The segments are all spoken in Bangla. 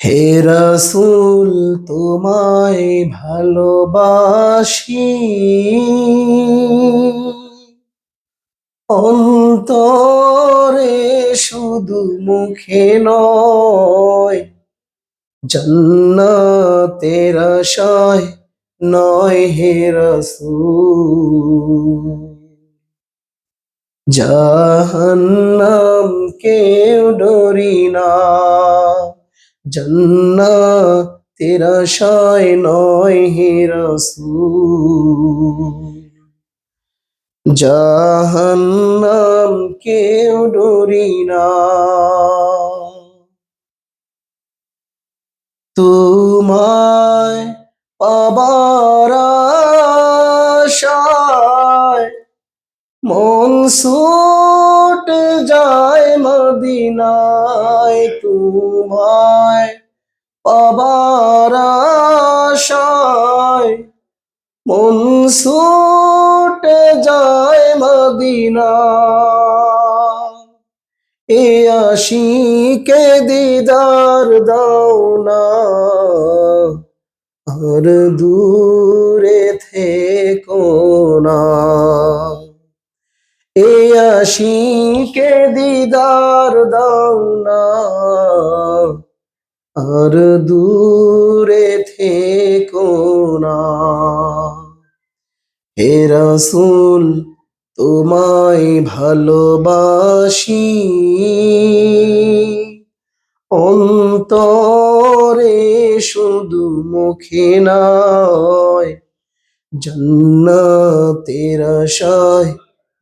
হে রসুল, তোমায় ভালোবাসি। অন্তরে শুধু মুখে নয়, জন্নাতের আশায় নয় হে রসুল। জাহান্নাম কেউ ডরি না। জন্নাতের আশায় নয় হে রসুল। জাহান্নাম কেউ ডরি না। তোমায় পাবার আশায় মন ছুট যায় মদিনায়। তোমায় পাবার মন ছুটে যায় মদিনা। এ আশিকে দিদার দাও আর দূরে থেকো না। এ আশিকে দিদার দাও আর দূরে থেকো না। হে রসুল, তোমায় ভালোবাসি। অন্তরে শুধু মুখে নয়, জন্নাতের আশায়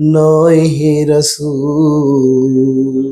নয় হে রসুল।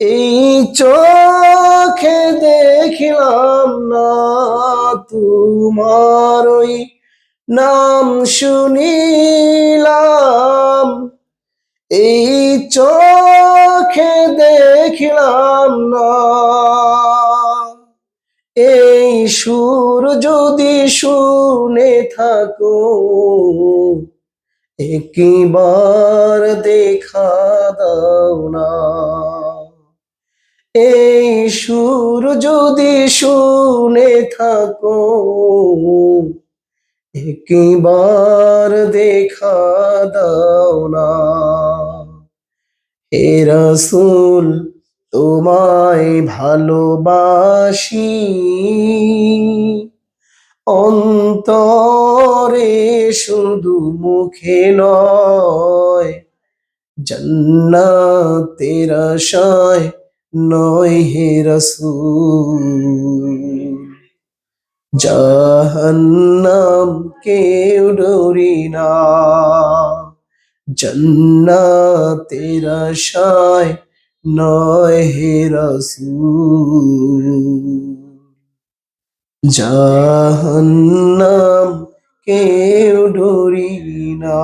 এই চোখে দেখলাম না তোমার ওই নাম শুনিলাম। এই চোখে দেখলাম না। এই সুর যদি শুনে থাকো, একবার দেখা দাও না। এই সুর যদি শুনে থাকো একবার দেখা দাও না। হে রসুল, তোমায় ভালোবাসি। অন্তরে শুধু মুখে নয়, জন্নাতের আশায় নয় হে রসুল। জাহান্নাম কেউ ডরি না। জন্নাতের আশায় নয় হে রসুল। জাহান্নাম কেউ ডরি না।